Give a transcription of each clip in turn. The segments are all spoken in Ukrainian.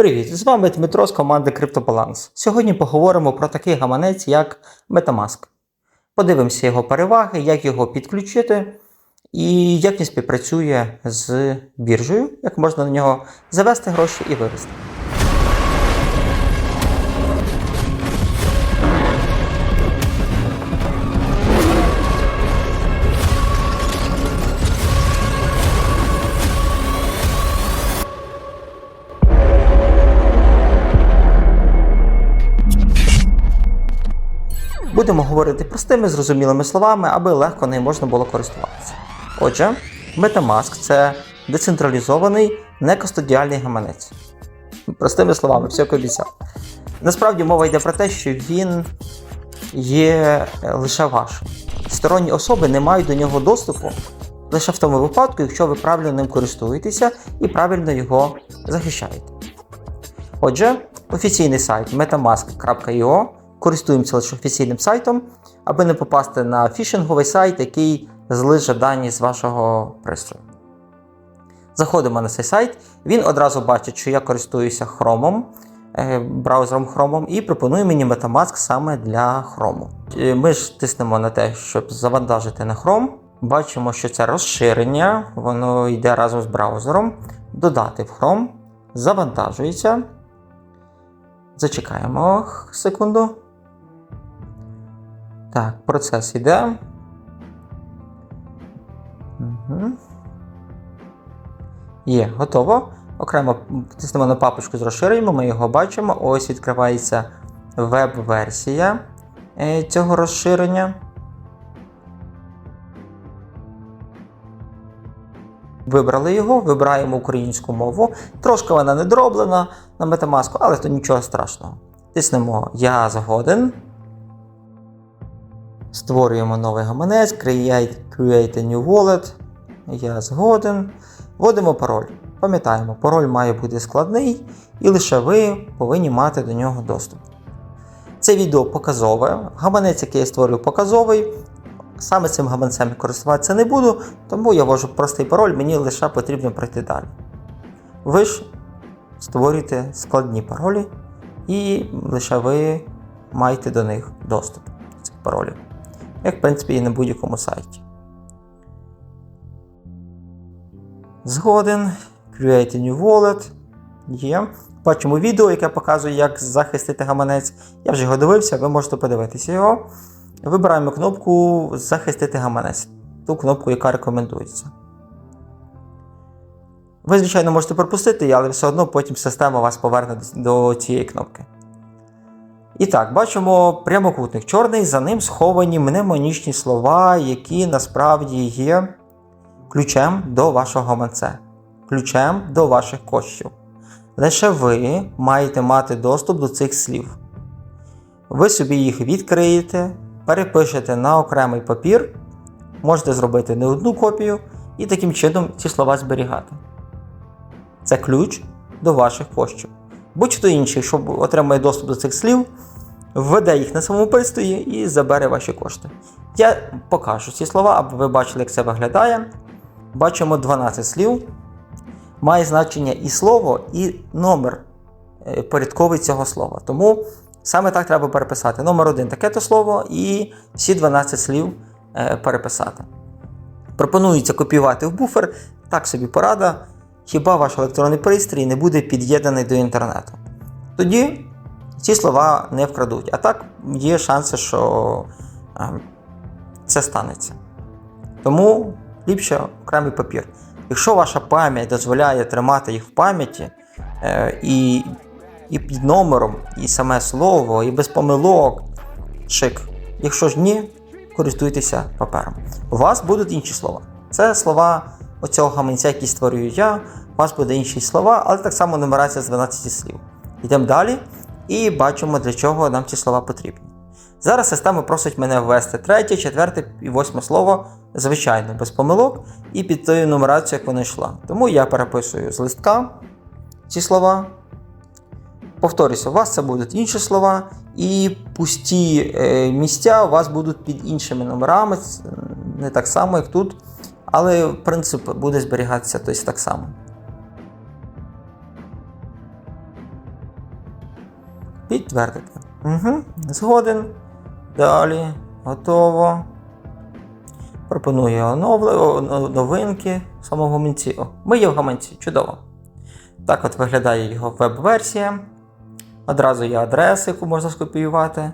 Привіт! З вами Дмитро з команди CryptoBalance. Сьогодні поговоримо про такий гаманець, як Metamask. Подивимося його переваги, як його підключити і як він співпрацює з біржею, як можна на нього завести гроші і вивести. Будемо говорити простими, зрозумілими словами, аби легко нею можна було користуватися. Отже, Metamask це децентралізований некостодіальний гаманець. Простими словами, все як обіцяв. Насправді мова йде про те, що він є е, лише вашим. Сторонні особи не мають до нього доступу лише в тому випадку, якщо ви правильно ним користуєтеся і правильно його захищаєте. Отже, офіційний сайт metamask.io користуємося лише офіційним сайтом, аби не попасти на фішинговий сайт, який злиже дані з вашого пристрою. Заходимо на цей сайт, він одразу бачить, що я користуюся Chrome, е, браузером Chrome, і пропонує мені Metamask саме для Chrome. Е, Ми ж тиснемо на те, щоб завантажити на Chrome. Бачимо, що це розширення, воно йде разом з браузером. Додати в Chrome, завантажується. Зачекаємо секунду. Так, процес йде. Угу. Є, готово. Окремо тиснемо на папочку з розширенням, ми його бачимо. Ось відкривається веб-версія е, цього розширення. Вибрали його, вибираємо українську мову. Трошки вона не дроблена на Metamask, але то нічого страшного. Тиснемо Я згоден. Створюємо новий гаманець, create, create a new wallet. Я згоден. Вводимо пароль. Пам'ятаємо, пароль має бути складний, і лише ви повинні мати до нього доступ. Це відео показове. Гаманець, який я створюю, показовий. Саме цим гаманцем користуватися не буду, тому я ввожу простий пароль, мені лише потрібно пройти далі. Ви ж створюєте складні паролі, і лише ви маєте до них доступ до цих паролів. Як, в принципі, і на будь-якому сайті. Згоден. Create a new wallet. Є. Бачимо відео, яке показує, як захистити гаманець. Я вже його дивився, ви можете подивитися його. Вибираємо кнопку Захистити гаманець. Ту кнопку, яка рекомендується. Ви, звичайно, можете пропустити але все одно потім система вас поверне до цієї кнопки. І так, бачимо прямокутник чорний, за ним сховані мнемонічні слова, які насправді є ключем до вашого гаманця, ключем до ваших коштів. Лише ви маєте мати доступ до цих слів. Ви собі їх відкриєте, перепишете на окремий папір, можете зробити не одну копію і таким чином ці слова зберігати. Це ключ до ваших коштів. Будь-хто інший, що отримає доступ до цих слів, введе їх на своєму пристрої і забере ваші кошти. Я покажу ці слова, аби ви бачили, як це виглядає. Бачимо 12 слів. Має значення і слово, і номер е, порядковий цього слова. Тому саме так треба переписати. Номер один таке-то слово, і всі 12 слів е, переписати. Пропонується копіювати в буфер, так собі порада. Хіба ваш електронний пристрій не буде під'єднаний до інтернету? Тоді ці слова не вкрадуть. А так є шанси, що це станеться. Тому ліпше окремий папір. Якщо ваша пам'ять дозволяє тримати їх в пам'яті е, і, і під номером, і саме слово, і без помилок, шик. Якщо ж ні, користуйтеся папером. У вас будуть інші слова. Це слова оцього гаманця, який створюю я. У вас буде інші слова, але так само нумерація з 12 слів. Йдемо далі і бачимо, для чого нам ці слова потрібні. Зараз система просить мене ввести третє, четверте і восьме слово, звичайно, без помилок, і під тою нумерацією, як воно йшла. Тому я переписую з листка ці слова. Повторюся, у вас це будуть інші слова, і пусті е, місця у вас будуть під іншими номерами, не так само, як тут, але принцип буде зберігатися тобто, так само. Підтвердити. Угу. Згоден. Далі. Готово. Пропоную оновли... новинки в самому гаманці. О, ми є в гаманці. Чудово. Так от виглядає його веб-версія. Одразу є адреса, яку можна скопіювати.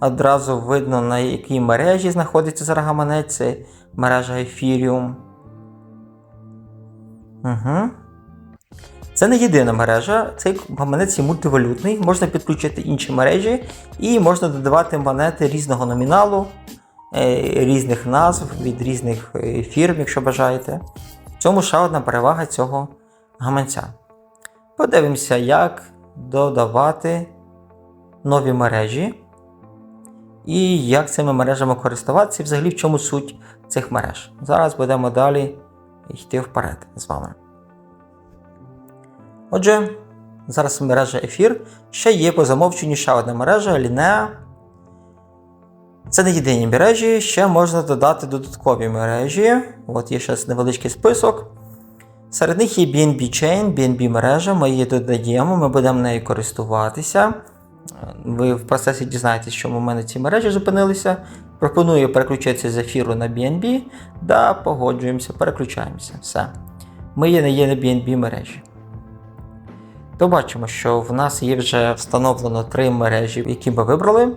Одразу видно, на якій мережі знаходиться зараз гаманець. Це мережа Ethereum. Угу. Це не єдина мережа, цей гаманець є мультивалютний, можна підключити інші мережі і можна додавати монети різного номіналу, е, різних назв від різних е, фірм, якщо бажаєте. В цьому ще одна перевага цього гаманця. Подивимося, як додавати нові мережі і як цими мережами користуватися, і взагалі в чому суть цих мереж. Зараз будемо далі йти вперед з вами. Отже, зараз мережа Ефір. Ще є по замовченню ще одна мережа Linea. Це не єдині мережі, ще можна додати додаткові мережі. От є ще невеличкий список. Серед них є BNB Chain, BNB мережа, ми її додаємо, ми будемо нею користуватися. Ви в процесі дізнаєтесь, чому в мене ці мережі зупинилися. Пропоную переключитися з ефіру на BNB. Да, погоджуємося, переключаємося. Все. Ми є, не є на BNB мережі. То бачимо, що в нас є вже встановлено три мережі, які ми вибрали.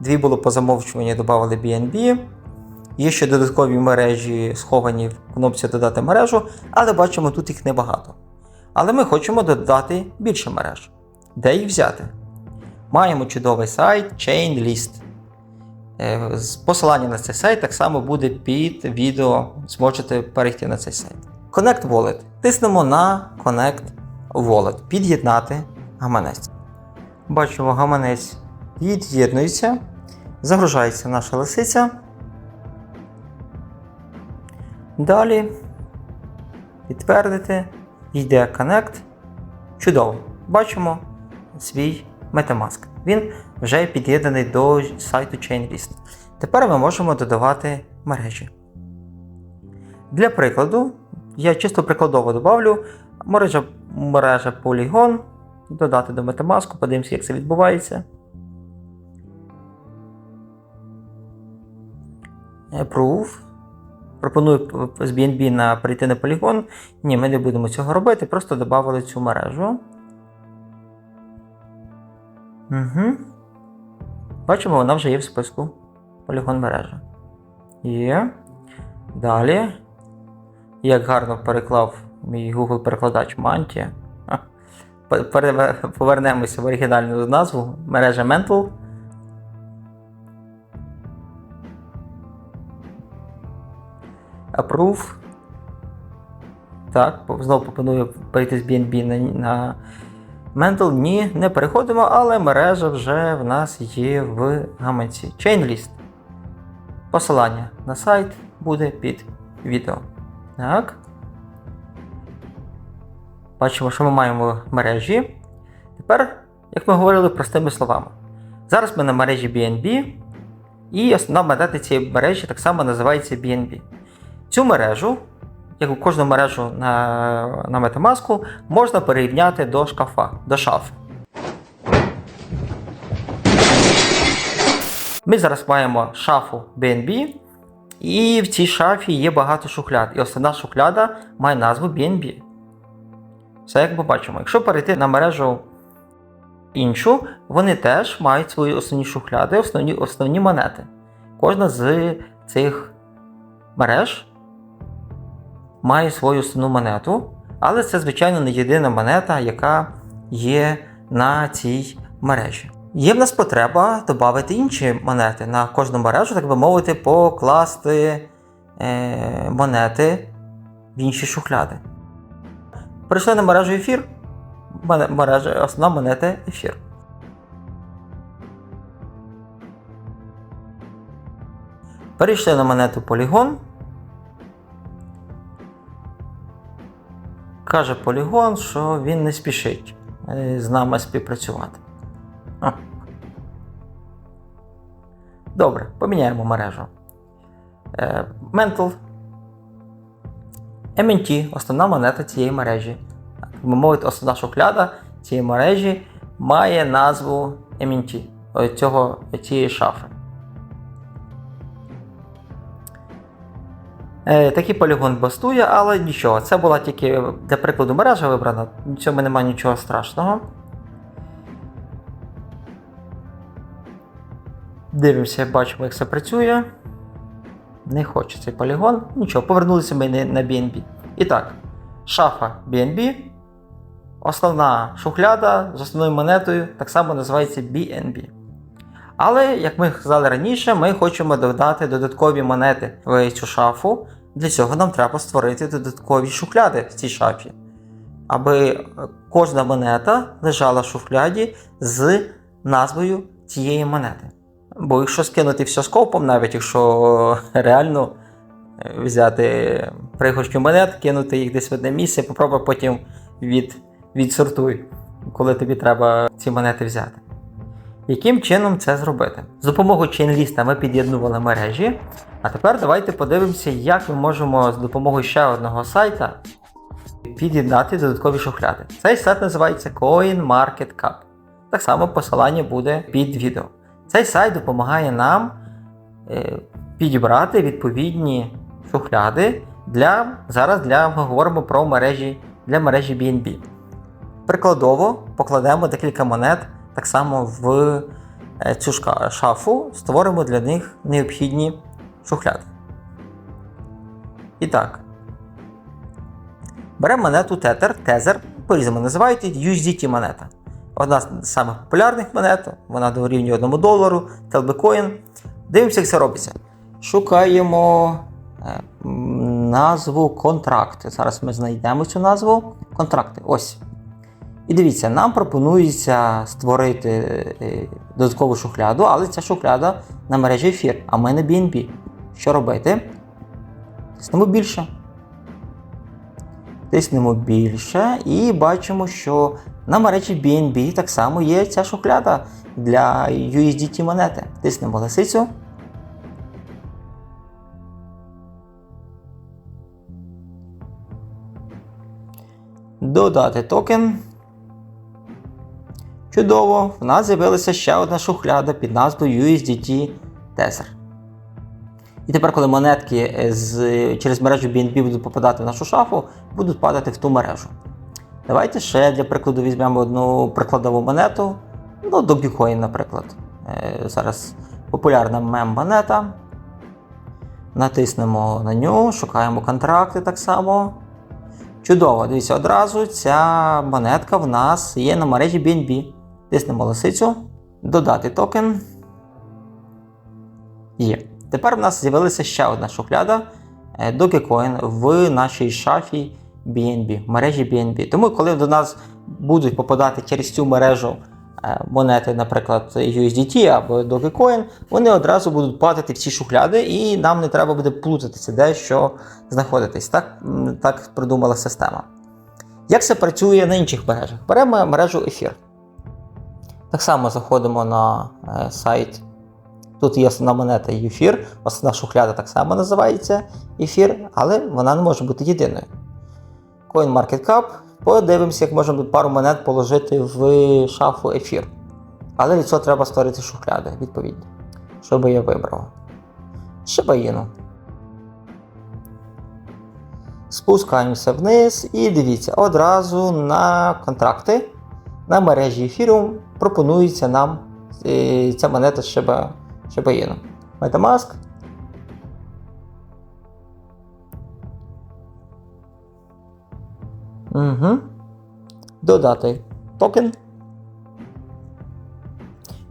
Дві було по замовчуванню, додали BNB. Є ще додаткові мережі, сховані в кнопці Додати мережу, але бачимо, тут їх небагато. Але ми хочемо додати більше мереж. Де їх взяти? Маємо чудовий сайт ChainList. Е, Посилання на цей сайт так само буде під відео. Зможете перейти на цей сайт. Connect Wallet. Тиснемо на Connect Wallet. Під'єднати гаманець. Бачимо, гаманець від'єднується. Загружається наша лисиця. Далі підтвердити. Йде Connect. Чудово. Бачимо свій Metamask. Він вже під'єднаний до сайту ChainList. Тепер ми можемо додавати мережі. Для прикладу, я чисто прикладово добавлю мережа, мережа Polygon, додати до Metamask, подивимося, як це відбувається. Approve. Пропоную з BNB на перейти на Polygon. Ні, ми не будемо цього робити, просто додали цю мережу. Угу. Бачимо, вона вже є в списку Polygon мережа. Є. Далі. Як гарно переклав мій Google перекладач Mantія. Ха. Пе- переве- Повернемося в оригінальну назву мережа Mental. Approve. Так, знову пропоную перейти з BNB на, на Mental. Ні, не переходимо, але мережа вже в нас є в гаманці. ChainList. Посилання на сайт буде під відео. Так. Бачимо, що ми маємо мережі. Тепер, як ми говорили простими словами. Зараз ми на мережі BNB, і основна монета цієї мережі так само називається BNB. Цю мережу, як у кожну мережу на, на Metamask, можна перерівняти до шкафа, до шафи. Ми зараз маємо шафу BNB, і в цій шафі є багато шухляд. І основна шухляда має назву BNB. Все як ми бачимо. Якщо перейти на мережу іншу, вони теж мають свої основні шухляди, основні, основні монети. Кожна з цих мереж має свою основну монету, але це, звичайно, не єдина монета, яка є на цій мережі. Є в нас потреба додати інші монети на кожну мережу, так би мовити, покласти е, монети в інші шухляди. Перейшли на мережу ефір. Мережа, основна монета ефір. Перейшли на монету Polygon. Каже Polygon, що він не спішить е, з нами співпрацювати. Добре, поміняємо мережу. Mental. MNT основна монета цієї мережі. Мовити, основна шухляда цієї мережі має назву MNT цього, цієї шафи. Е, Такий полігон бастує, але нічого. Це була тільки для прикладу мережа вибрана. В цьому немає нічого страшного. Дивимося, бачимо, як це працює. Не хоче цей полігон. Нічого, повернулися ми на BNB. І так, шафа BNB. Основна шухляда з основною монетою так само називається BNB. Але, як ми казали раніше, ми хочемо додати додаткові монети в цю шафу. Для цього нам треба створити додаткові шухляди в цій шафі. Аби кожна монета лежала в шухляді з назвою цієї монети. Бо якщо скинути все скопом, навіть якщо реально е, взяти пригоршню монет, кинути їх десь в одне місце, попробуй потім від, відсортуй, коли тобі треба ці монети взяти. Яким чином це зробити? З допомогою чейнліста ми під'єднували мережі. А тепер давайте подивимося, як ми можемо з допомогою ще одного сайта під'єднати додаткові шухляди. Цей сайт називається CoinMarketCap. Так само посилання буде під відео. Цей сайт допомагає нам е, підібрати відповідні шухляди для зараз для ми говоримо про мережі для мережі BNB. Прикладово покладемо декілька монет так само в е, цю шафу, створимо для них необхідні шухляди. І так. Беремо монету Tether, Tether, по-різному називають USDT монета. Одна з самих популярних монет, вона дорівнює 1 долару, TLB Дивимося, як це робиться. Шукаємо е, назву контракти. Зараз ми знайдемо цю назву. Контракти. Ось. І дивіться, нам пропонується створити е, додаткову шухляду, але ця шухляда на мережі ефір, а ми на BNB. Що робити? Тиснемо більше. Тиснемо більше і бачимо, що на мережі BNB так само є ця шухляда для USDT монети. Тиснемо лисицю. Додати токен. Чудово! В нас з'явилася ще одна шухляда під назвою USDT Tether. І тепер, коли монетки е, з, через мережу BNB будуть попадати в нашу шафу, будуть падати в ту мережу. Давайте ще для прикладу візьмемо одну прикладову монету. Ну, Dogecoin, наприклад. Е, Зараз популярна мем-монета. Натиснемо на нього, шукаємо контракти так само. Чудово, дивіться, одразу ця монетка в нас є на мережі BNB. Тиснемо лисицю, додати токен. Є. Тепер в нас з'явилася ще одна шухляда е, Dogecoin в нашій шафі BNB, мережі BNB. Тому, коли до нас будуть попадати через цю мережу е, монети, наприклад, USDT або Dogecoin, вони одразу будуть падати в ці шухляди, і нам не треба буде плутатися, де що знаходитись. Так, так придумала система. Як це працює на інших мережах? Беремо мережу ефір. Так само заходимо на е, сайт. Тут є основна монета і ефір, основна шухляда так само називається ефір, але вона не може бути єдиною. CoinMarketCap. Подивимося, як можна пару монет положити в шафу ефір. Але для цього треба створити шухляди, відповідно. Що би я вибрав? Шибаїну. Спускаємося вниз і дивіться, одразу на контракти на мережі ефіру пропонується нам е, ця монета Shiba, Shiba Inu. Metamask. Угу. Додати токен.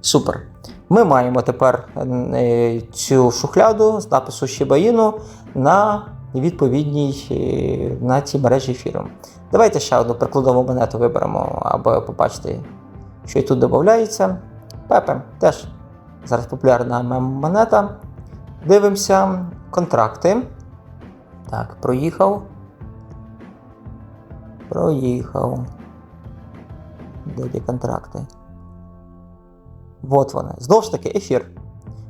Супер. Ми маємо тепер е, цю шухляду з напису Inu на відповідній е, на цій мережі ефіру. Давайте ще одну прикладову монету виберемо, аби побачити, що і тут додається. Пепе теж зараз популярна мем-монета. Дивимося контракти. Так, проїхав. Проїхав. Де ті контракти? От вони. Знову ж таки, ефір.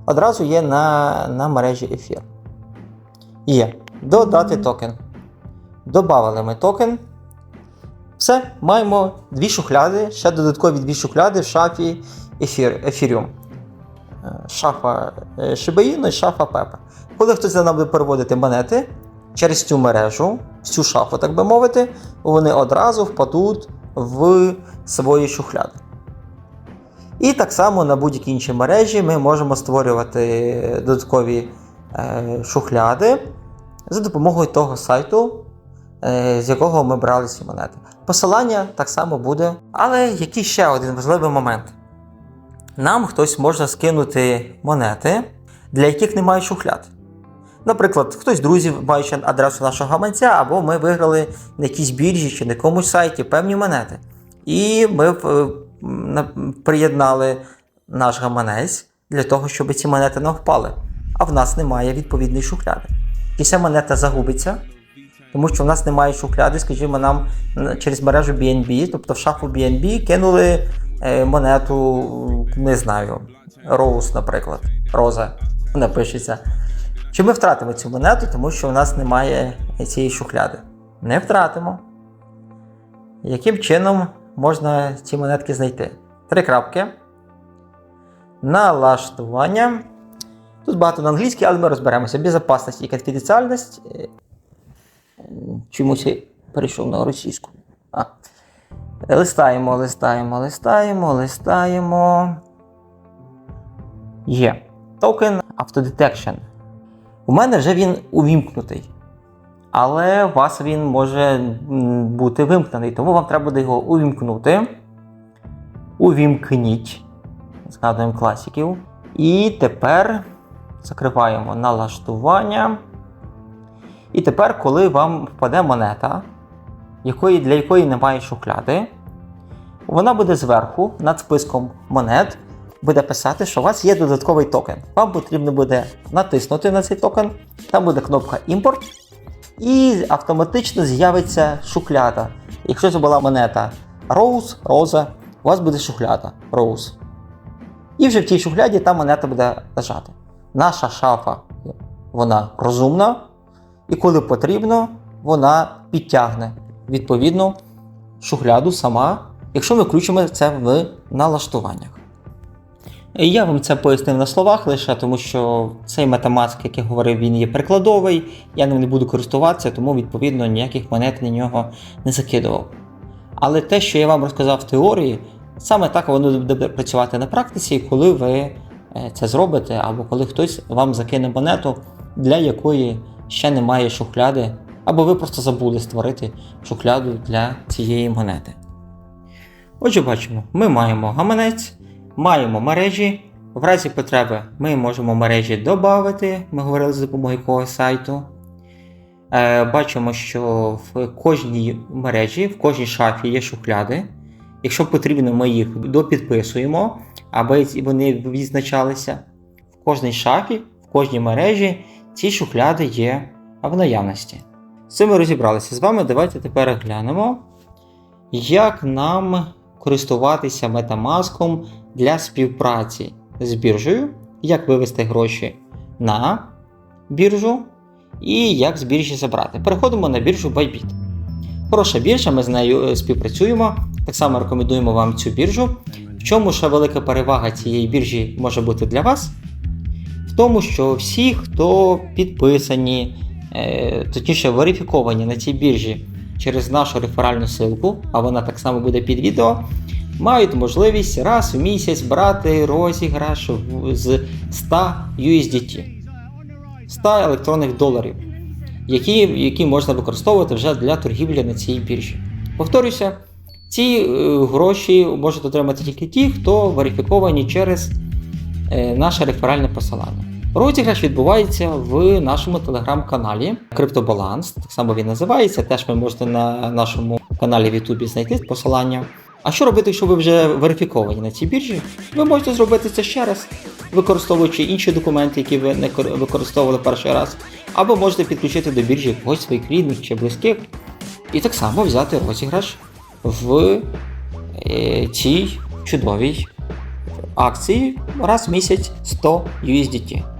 Одразу є на, на мережі ефір. Є. Додати токен. Добавили ми токен. Все, маємо дві шухляди, ще додаткові дві шухляди в шафі ефір, ефіріум. Шафа е, Inu і шафа Пепа. Коли хтось буде переводити монети через цю мережу, цю шафу, так би мовити, вони одразу впадуть в свої шухляди. І так само на будь-якій іншій мережі ми можемо створювати додаткові е, шухляди за допомогою того сайту, е, з якого ми брали ці монети. Посилання так само буде. Але який ще один важливий момент? Нам хтось може скинути монети, для яких немає шухляд. Наприклад, хтось з друзів, маючи адресу нашого гаманця, або ми виграли на якійсь біржі чи на якомусь сайті певні монети. І ми приєднали наш гаманець для того, щоб ці монети не впали. А в нас немає відповідної шухляди. І ця монета загубиться, тому що в нас немає шухляди, скажімо, нам через мережу BNB, тобто в шафу BNB кинули монету, не знаю, Rose, наприклад, Роза, вона пишеться. Чи ми втратимо цю монету, тому що в нас немає цієї шухляди? Не втратимо. Яким чином можна ці монетки знайти? Три крапки. Налаштування. Тут багато на англійській, але ми розберемося. Безопасність і конфіденціальність. Е, Чомусь я перейшов на російську. А. Листаємо, листаємо, листаємо, листаємо. Є. Токен Autodetection. У мене вже він увімкнутий. Але у вас він може бути вимкнений, тому вам треба буде його увімкнути. Увімкніть. Згадуємо класиків. І тепер закриваємо налаштування. І тепер, коли вам впаде монета, якої, для якої немає шухляди, вона буде зверху над списком монет, буде писати, що у вас є додатковий токен. Вам потрібно буде натиснути на цей токен, там буде кнопка імпорт, і автоматично з'явиться шухляда. Якщо це була монета Rose, Роза, у вас буде шухляда Rose. І вже в тій шухляді та монета буде лежати. Наша шафа, вона розумна, і коли потрібно, вона підтягне відповідно шухляду сама, якщо ми включимо це в налаштуваннях. Я вам це пояснив на словах лише тому, що цей Metamask, як я говорив, він є прикладовий, я ним не буду користуватися, тому відповідно ніяких монет на нього не закидував. Але те, що я вам розказав в теорії, саме так воно буде працювати на практиці, коли ви е, це зробите, або коли хтось вам закине монету, для якої ще немає шухляди, або ви просто забули створити шухляду для цієї монети. Отже, бачимо, ми маємо гаманець, маємо мережі. В разі потреби ми можемо мережі додати, ми говорили за допомогою якогось сайту. Е, бачимо, що в кожній мережі, в кожній шафі є шухляди. Якщо потрібно, ми їх допідписуємо, аби вони відзначалися. В кожній шафі, в кожній мережі ці шухляди є в наявності. З цим ми розібралися з вами. Давайте тепер глянемо, як нам користуватися Metamask для співпраці з біржею, як вивести гроші на біржу і як з біржі забрати. Переходимо на біржу Bybit. Хороша біржа, ми з нею е, співпрацюємо. Так само рекомендуємо вам цю біржу. В чому ще велика перевага цієї біржі може бути для вас? В тому, що всі, хто підписані, точніше верифіковані на цій біржі через нашу реферальну ссылку, а вона так само буде під відео, мають можливість раз в місяць брати розіграш з 100 USDT, 100 електронних доларів, які, які можна використовувати вже для торгівлі на цій біржі. Повторюся, ці е, гроші можуть отримати тільки ті, хто верифіковані через е, наше реферальне посилання. Розіграш відбувається в нашому телеграм-каналі Криптобаланс, так само він називається. Теж ви можете на нашому каналі в Ютубі знайти посилання. А що робити, якщо ви вже верифіковані на цій біржі? Ви можете зробити це ще раз, використовуючи інші документи, які ви не використовували перший раз, або можете підключити до біржі когось своїх рідних чи близьких, і так само взяти розіграш в е, цій чудовій акції раз в місяць 100 USDT.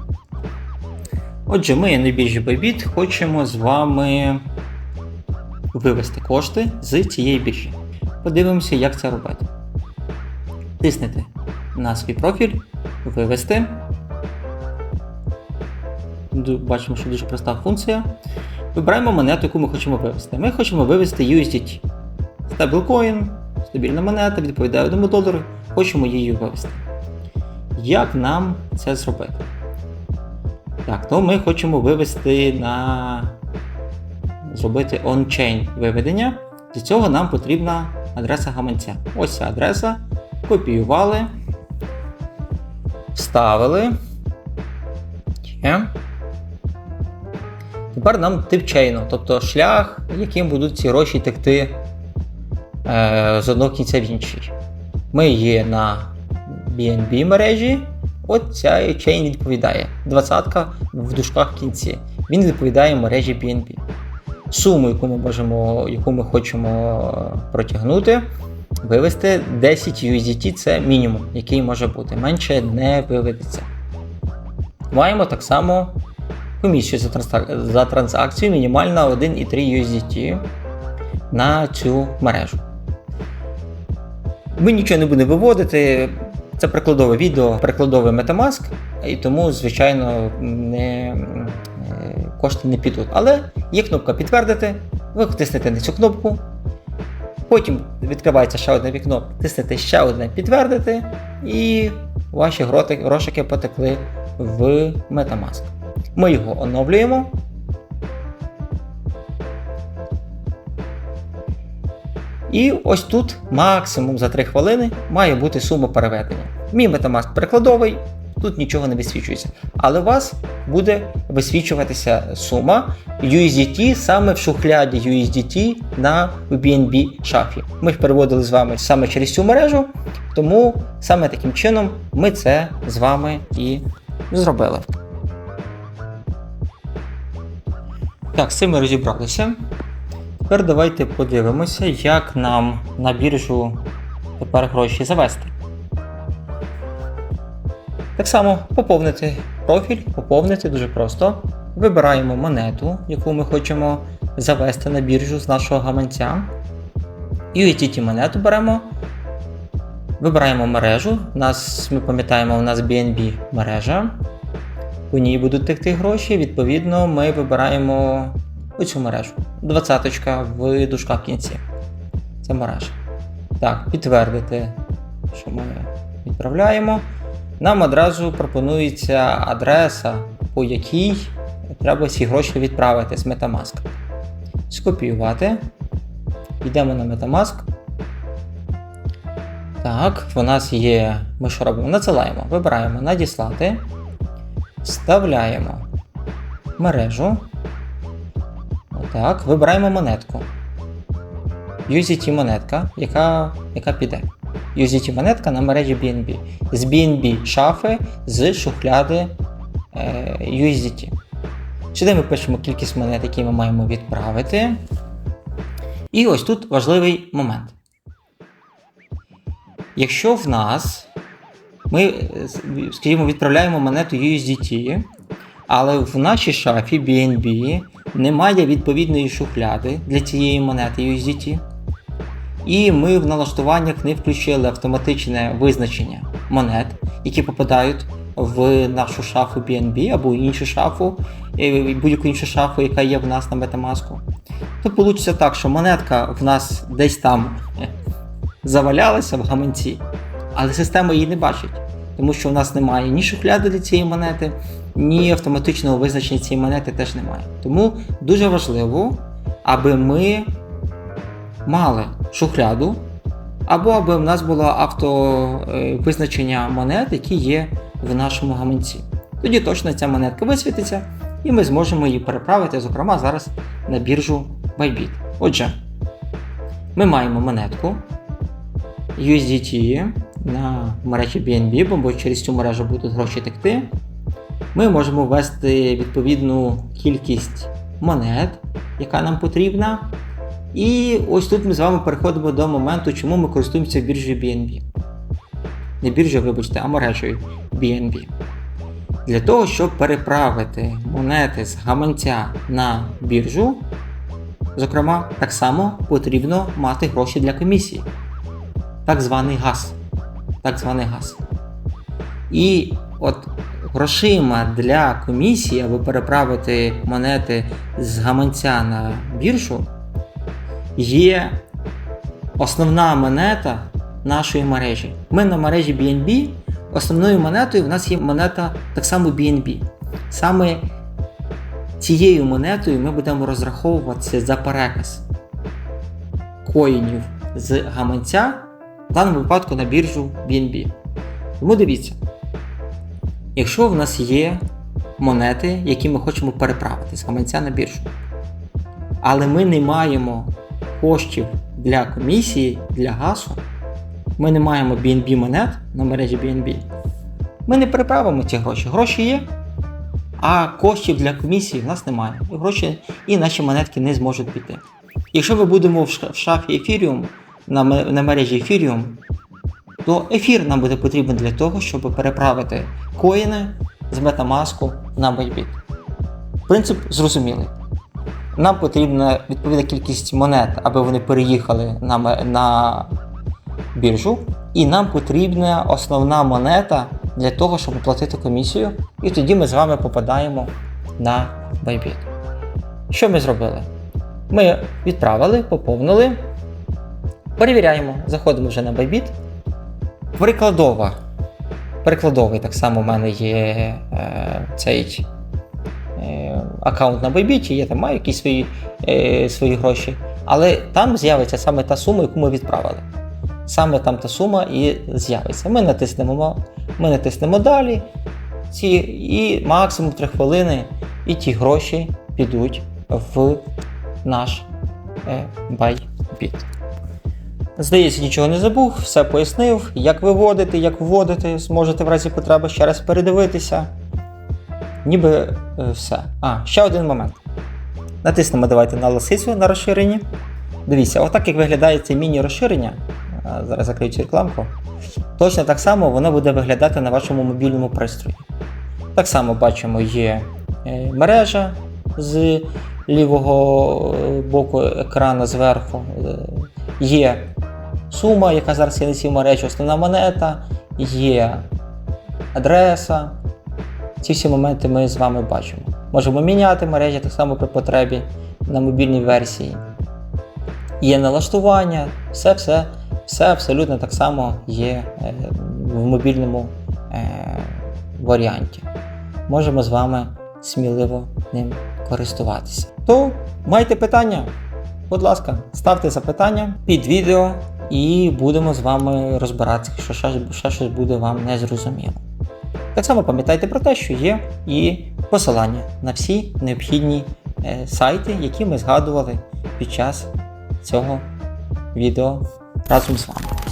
Отже, ми на біржі Bybit хочемо з вами вивести кошти з цієї біржі. Подивимося, як це робити. Тиснете на свій профіль, вивести. Бачимо, що дуже проста функція. Вибираємо монету, яку ми хочемо вивести. Ми хочемо вивести USDT. Стейблкоін, стабільна монета, відповідає 1 долару, хочемо її вивести. Як нам це зробити? Так, то ми хочемо вивести на зробити on-chain виведення. Для цього нам потрібна адреса гаманця. Ось ця адреса. Копіювали, вставили. Є. Тепер нам тип чейну, тобто шлях, яким будуть ці гроші текти е, з одного кінця в інший. Ми є на BNB мережі. От ця чейн відповідає. Двадцятка в дужках в кінці. Він відповідає мережі BNB. Суму, яку ми можемо, яку ми хочемо е, протягнути, вивести 10 USDT це мінімум, який може бути. Менше не виведеться. Маємо так само комісію за, транса- за транзакцію мінімальна 1,3 USDT на цю мережу. Ми нічого не будемо виводити. Це прикладове відео, прикладовий Metamask, і тому, звичайно, не, е, кошти не підуть. Але є кнопка підтвердити, ви тиснете на цю кнопку. Потім відкривається ще одне вікно, тиснете ще одне підтвердити, і ваші грошики потекли в Metamask. Ми його оновлюємо. І ось тут максимум за 3 хвилини має бути сума переведення. Мій Metamask перекладовий, тут нічого не висвічується. Але у вас буде висвічуватися сума USDT саме в шухляді USDT на BNB шафі. Ми ж переводили з вами саме через цю мережу, тому саме таким чином ми це з вами і зробили. Так, з цим ми розібралися. Тепер давайте подивимося, як нам на біржу тепер гроші завести. Так само поповнити профіль, поповнити дуже просто. Вибираємо монету, яку ми хочемо завести на біржу з нашого гаманця. І USDT монету беремо. Вибираємо мережу. У нас, ми пам'ятаємо, у нас BNB мережа. По ній будуть текти гроші. Відповідно, ми вибираємо оцю мережу. Двадцяточка в дужках в кінці. Це мережа. Так, підтвердити, що ми відправляємо. Нам одразу пропонується адреса, по якій треба ці гроші відправити з Metamask. Скопіювати. Йдемо на Metamask. Так, в нас є. Ми що робимо? Надсилаємо. Вибираємо надіслати. Вставляємо мережу. Так, вибираємо монетку. USDT монетка, яка, яка піде. USDT монетка на мережі BNB. З BNB шафи з шухляди е, USDT. Сюди ми пишемо кількість монет, які ми маємо відправити. І ось тут важливий момент. Якщо в нас ми, е, скажімо, відправляємо монету USDT, але в нашій шафі BNB немає відповідної шухляди для цієї монети USDT. І ми в налаштуваннях не включили автоматичне визначення монет, які попадають в нашу шафу BNB або іншу шафу, е, будь-яку іншу шафу, яка є в нас на Metamask. То вийде так, що монетка в нас десь там е, завалялася в гаманці, але система її не бачить, тому що в нас немає ні шухляди для цієї монети, ні автоматичного визначення цієї монети теж немає. Тому дуже важливо, аби ми мали шухляду, або аби в нас було автовизначення монет, які є в нашому гаманці. Тоді точно ця монетка висвітиться, і ми зможемо її переправити, зокрема, зараз на біржу Bybit. Отже, ми маємо монетку USDT на мережі BNB, бо через цю мережу будуть гроші текти. Ми можемо ввести відповідну кількість монет, яка нам потрібна. І ось тут ми з вами переходимо до моменту, чому ми користуємося біржею BNB. Не біржею, вибачте, а мережею BNB. Для того, щоб переправити монети з гаманця на біржу, зокрема, так само потрібно мати гроші для комісії. Так званий газ. Так званий газ. І от грошима для комісії, аби переправити монети з гаманця на біржу, є основна монета нашої мережі. Ми на мережі BNB. Основною монетою в нас є монета так само BNB. Саме цією монетою ми будемо розраховуватися за переказ коїнів з гаманця, в даному випадку на біржу BNB. Тому дивіться, якщо в нас є монети, які ми хочемо переправити з гаманця на біржу, але ми не маємо коштів для комісії, для гасу, ми не маємо BNB монет на мережі BNB, ми не переправимо ці гроші. Гроші є, а коштів для комісії в нас немає. І гроші і наші монетки не зможуть піти. Якщо ми будемо в шафі Ethereum, на, мережі Ethereum, то ефір нам буде потрібен для того, щоб переправити коїни з Metamask на Bybit. Принцип зрозумілий. Нам потрібна відповідна кількість монет, аби вони переїхали на, на біржу, і нам потрібна основна монета для того, щоб оплатити комісію, і тоді ми з вами попадаємо на Bybit. Що ми зробили? Ми відправили, поповнили, перевіряємо, заходимо вже на Bybit. Прикладова. Прикладовий так само в мене є е, цей е, аккаунт на Bybit, я там маю якісь свої, е, свої гроші. Але там з'явиться саме та сума, яку ми відправили. Саме там та сума і з'явиться. Ми натиснемо, ми натиснемо далі ці, і максимум 3 хвилини, і ті гроші підуть в наш е, Bybit. Здається, нічого не забув, все пояснив, як виводити, як вводити, зможете в разі потреби ще раз передивитися. Ніби е, все. А, ще один момент. Натиснемо давайте на лисицю на розширенні. Дивіться, отак як виглядає це міні-розширення. Зараз закрию цю рекламку. Точно так само воно буде виглядати на вашому мобільному пристрої. Так само бачимо, є е, мережа з лівого е, боку екрану зверху. Є сума, яка зараз є на цій мережі, основна монета, є адреса. Ці всі моменти ми з вами бачимо. Можемо міняти мережі так само при потребі на мобільній версії. Є налаштування, все, все, все абсолютно так само є е, в мобільному е, варіанті. Можемо з вами сміливо ним користуватися. То майте питання, будь ласка, ставте запитання під відео і будемо з вами розбиратися, якщо ще, ще щось буде вам незрозуміло. Так само пам'ятайте про те, що є і посилання на всі необхідні е, сайти, які ми згадували під час цього відео разом з вами.